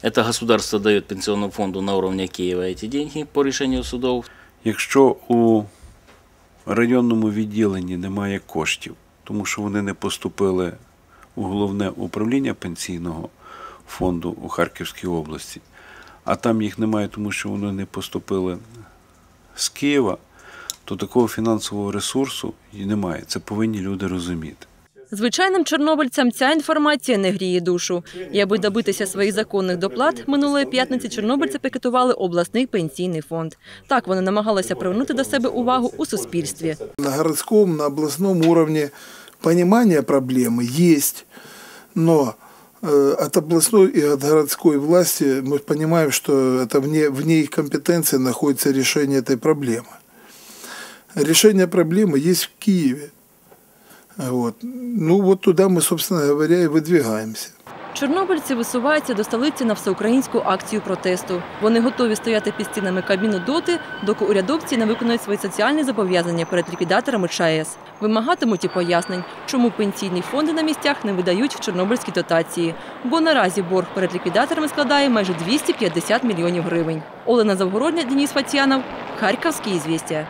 Это государство дает пенсионному фонду на уровне Киева эти деньги по решению судов. Якщо у районному відділенні немає коштів, тому що вони не поступили у головне управління пенсійного фонду у Харківській області, а там їх немає, тому що вони не поступили з Києва, то такого фінансового ресурсу і немає. Це повинні люди розуміти. Звичайним чорнобильцям ця інформація не гріє душу. І аби добитися своїх законних доплат, минулої п'ятниці чорнобильці пікетували обласний пенсійний фонд. Так вони намагалися привернути до себе увагу у суспільстві. На городском, на областном уровне понимание проблемы есть, но э, от областной и от городской власти мы понимаем, что это вне, вне их компетенции находится решение этой проблемы. Решение проблемы есть в Киеве. Вот. Ну вот туда мы, собственно говоря, и выдвигаемся. Чорнобильці висуваються до столиці на всеукраїнську акцію протесту. Вони готові стояти під стінами кабіну доти, доки урядовці не виконують свої соціальні зобов'язання перед ліквідаторами ЧАЕС. Вимагатимуть і пояснень, чому пенсійні фонди на місцях не видають чорнобильські дотації. Бо наразі борг перед ліквідаторами складає майже 250 мільйонів гривень. Олена Завгородня, Денис Фатьянов, Харківські ізвістія.